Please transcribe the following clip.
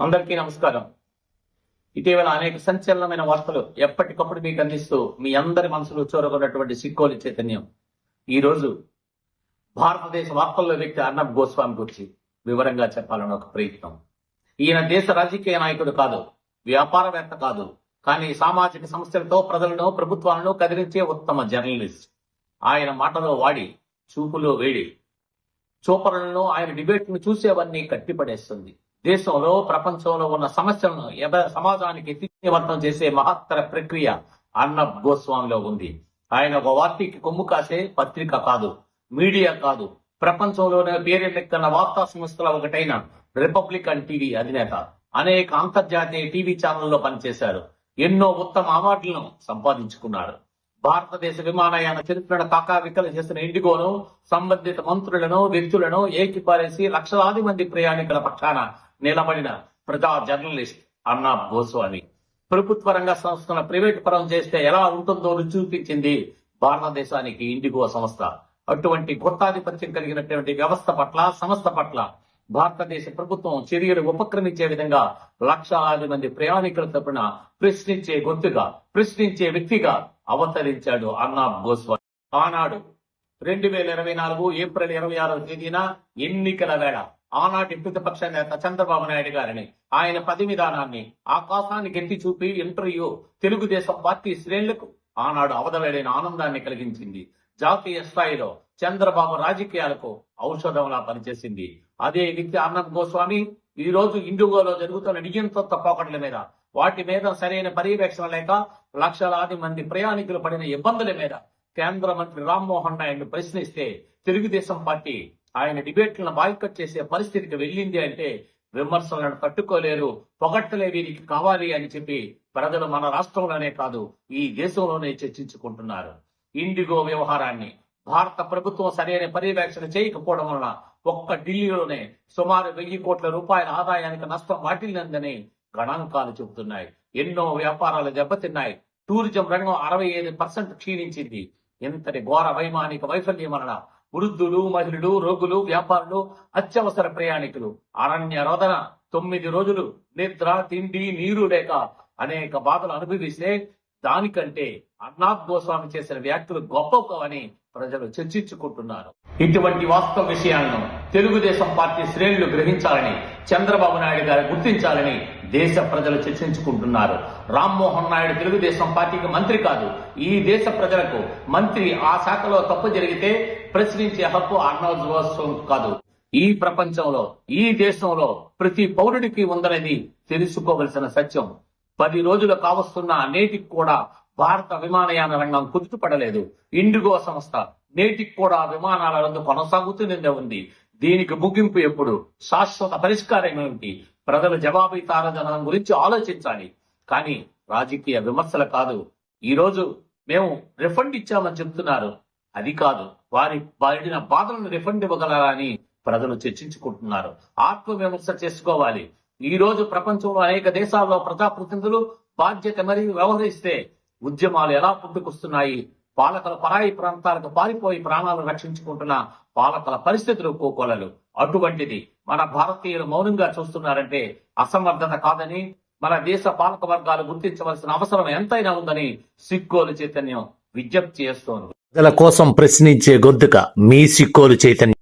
అందరికీ నమస్కారం. ఇటీవల అనేక సంచలనమైన వార్తలు ఎప్పటికప్పుడు మీకు అందిస్తూ మీ అందరి మనసులో చోరగొన్నటువంటి సిక్కోలి చైతన్యం. ఈ రోజు భారతదేశ వార్తల్లో వ్యక్తి అర్ణబ్ గోస్వామి గురించి వివరంగా చెప్పాలని ఒక ప్రయత్నం. ఈయన దేశ రాజకీయ నాయకుడు కాదు వ్యాపారవేత్త కాదు కానీ సామాజిక సమస్యలతో ప్రజలను ప్రభుత్వాలను కదిలించే ఉత్తమ జర్నలిస్ట్. ఆయన మాటలో వాడి చూపులో వేడి. చూపరులను ఆయన డిబేట్ను చూసేవన్నీ కట్టిపడేస్తుంది. దేశంలో ప్రపంచంలో ఉన్న సమస్యలను సమాజానికి తీర్చివర్తం చేసే మహత్తర ప్రక్రియ అన్న గోస్వామిలో ఉంది. ఆయన ఒక వార్తకి కొమ్ము కాసే పత్రిక కాదు మీడియా కాదు ప్రపంచంలోనే పేరెన్నెక్కన్న వార్తా సంస్థల ఒకటైన రిపబ్లికన్ టీవీ అధినేత. అనేక అంతర్జాతీయ టీవీ ఛానల్లో పనిచేశారు. ఎన్నో ఉత్తమ అవార్డులను సంపాదించుకున్నారు. భారతదేశ విమానయాన చరిత్రను కాకావికలు చేసిన ఇండిగోను సంబంధిత మంత్రులను వ్యక్తులను ఏకిపారేసి లక్షలాది మంది ప్రయాణికుల పక్షాన నిలబడిన ప్రజా జర్నలిస్ట్ అన్నా గోస్వామి ప్రభుత్వ రంగ సంస్థను ప్రైవేట్ పరం చేస్తే ఎలా ఉంటుందో చూపించింది భారతదేశానికి ఇండిగో సంస్థ. అటువంటి గొత్తాధిపత్యం కలిగినటువంటి వ్యవస్థ పట్ల సంస్థ పట్ల భారతదేశ ప్రభుత్వం చర్యలు ఉపక్రమించే విధంగా లక్షలాది మంది ప్రయాణికుల తరపున ప్రశ్నించే గొంతుగా ప్రశ్నించే వ్యక్తిగా అవతరించాడు అన్నా గోస్వామి ఆనాడు రెండు వేల ఇరవై నాలుగు ఏప్రిల్ ఇరవై ఆరవ తేదీన ఎన్నికల వేళ ఆనాటి ప్రతిపక్ష నేత చంద్రబాబు నాయుడు గారిని ఆయన పది విధానాన్ని ఆకాశాన్ని ఎత్తి చూపి ఇంటర్వ్యూ తెలుగుదేశం పార్టీ శ్రేణులకు ఆనాడు అవధవేడైన ఆనందాన్ని కలిగించింది. జాతీయ స్థాయిలో చంద్రబాబు రాజకీయాలకు ఔషధంలా పనిచేసింది. అదే వ్యక్తి ఆనంద్ గోస్వామి ఈ రోజు ఇండిగోలో జరుగుతున్న నియంత్రిత పోకట్ల మీద వాటి మీద సరైన పర్యవేక్షణ లేక లక్షలాది మంది ప్రయాణికులు పడిన ఇబ్బందుల మీద కేంద్ర మంత్రి రామ్మోహన్ నాయుడు ప్రశ్నిస్తే తెలుగుదేశం పార్టీ ఆయన డిబేట్లను బాయ్కట్ చేసే పరిస్థితికి వెళ్ళింది అంటే విమర్శలను తట్టుకోలేరు పొగట్టలే వీరికి కావాలి అని చెప్పి ప్రజలు మన రాష్ట్రంలోనే కాదు ఈ దేశంలోనే చర్చించుకుంటున్నారు. ఇండిగో వ్యవహారాన్ని భారత ప్రభుత్వం సరైన పర్యవేక్షణ చేయకపోవడం వలన ఒక్క ఢిల్లీలోనే సుమారు వెయ్యి కోట్ల రూపాయల ఆదాయానికి నష్టం వాటిల్లిందని గణాంకాలు చెబుతున్నాయి. ఎన్నో వ్యాపారాలు దెబ్బతిన్నాయి. టూరిజం రంగం అరవై ఐదు పర్సెంట్ క్షీణించింది. ఇంతటి ఘోర వైమానిక వైఫల్యం వలన వృద్ధులు మహిళలు రోగులు వ్యాపారులు అత్యవసర ప్రయాణికులు. అరణ్య రోదన తొమ్మిది రోజులు నిద్ర తిండి నీరు లేక అనేక బాధలు అనుభవిస్తే దానికంటే అర్నాథ్ గోస్వామి చేసిన వ్యాఖ్యలు గొప్పవని ప్రజలు చర్చించుకుంటున్నారు. ఇటువంటి వాస్తవ విషయాలను తెలుగుదేశం పార్టీ శ్రేణులు గ్రహించాలని చంద్రబాబు నాయుడు గారు గుర్తించాలని దేశ ప్రజలు చర్చించుకుంటున్నారు. రామ్మోహన్ నాయుడు తెలుగుదేశం పార్టీకి మంత్రి కాదు. ఈ దేశ ప్రజలకు మంత్రి ఆ శాఖలో తప్పు జరిగితే ప్రశ్నించే హక్కు అర్నాథ్ కాదు. ఈ ప్రపంచంలో ఈ దేశంలో ప్రతి పౌరుడికి ఉందనేది తెలుసుకోవలసిన సత్యం. పది రోజులు కావస్తున్న నేటికి కూడా భారత విమానయాన రంగం కుదుటపడలేదు. ఇండిగో సంస్థ నేటికి కూడా విమానాల రద్దు కొనసాగుతూనే ఉంది. దీనికి ముగింపు ఎప్పుడు? శాశ్వత పరిష్కారం ఏమిటి? ప్రజల జవాబుదారదనం గురించి ఆలోచించాలి. కానీ రాజకీయ విమర్శలు కాదు. ఈ రోజు మేము రిఫండ్ ఇచ్చామని చెప్తున్నారు. అది కాదు. వారి పడిన బాధలను రిఫండ్ ఇవ్వగలరా అని ప్రజలు చర్చించుకుంటున్నారు. ఆత్మ విమర్శ చేసుకోవాలి. ఈ రోజు ప్రపంచంలో అనేక దేశాల్లో ప్రజాప్రతినిధులు బాధ్యత మరియు వ్యవహరిస్తే ఉద్యమాలు ఎలా పుట్టుకొస్తున్నాయి? పాలకల పరాయి ప్రాంతాలకు పారిపోయి ప్రాణాలు రక్షించుకుంటున్న పాలకల పరిస్థితులు కోకొలలు. అటువంటిది మన భారతీయులు మౌనంగా చూస్తున్నారంటే అసమర్థత కాదని మన దేశ పాలక వర్గాలు గుర్తించవలసిన అవసరం ఎంతైనా ఉందని సిక్కోలు చైతన్యం విజ్ఞప్తి చేస్తోంది. ప్రజల కోసం ప్రశ్నించే గొంతుక మీ సిక్కోలు చైతన్య.